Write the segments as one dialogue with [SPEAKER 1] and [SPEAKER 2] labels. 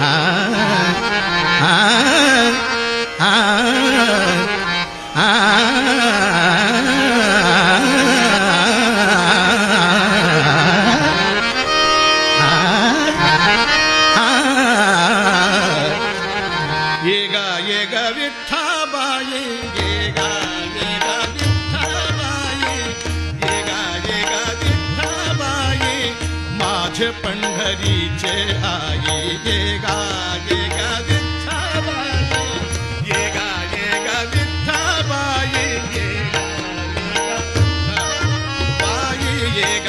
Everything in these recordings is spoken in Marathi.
[SPEAKER 1] ஆ ఏగ ఏగ విఠాబాయి ఏగ ఏగ విఠాబాయి ఏగ ఏగ విఠాబాయి మాధ పండరీ చే ఆయి ఏగ ఏగ విఠాబాయి ఏగ ఏగ విఠాబాయి ఏగ ఏగ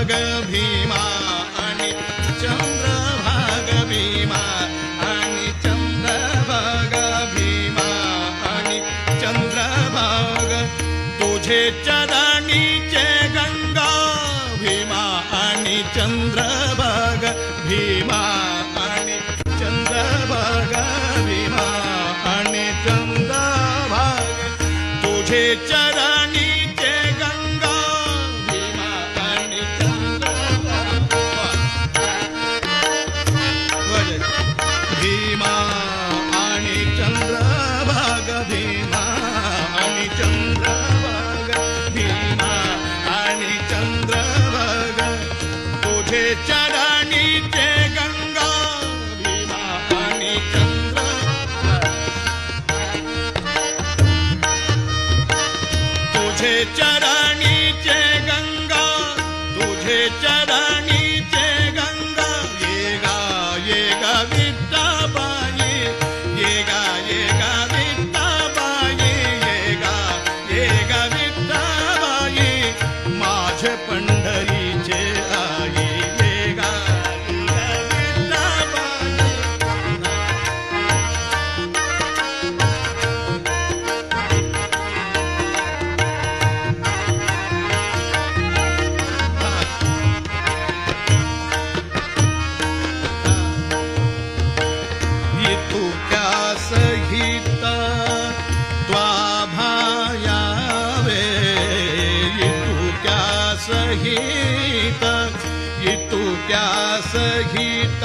[SPEAKER 1] भाग भीमा आणि चंद्र भाग भीमा आणि चंद्र भाग भीमा आणि चंद्र भाग तुझे चदानीचे गंगा भीमा आणि चंद्र भाग भीमा आणि चंद्र भाग भीमा आणि चंद्र भाग तुझे चदा Say, गीत इतू प्यास गीत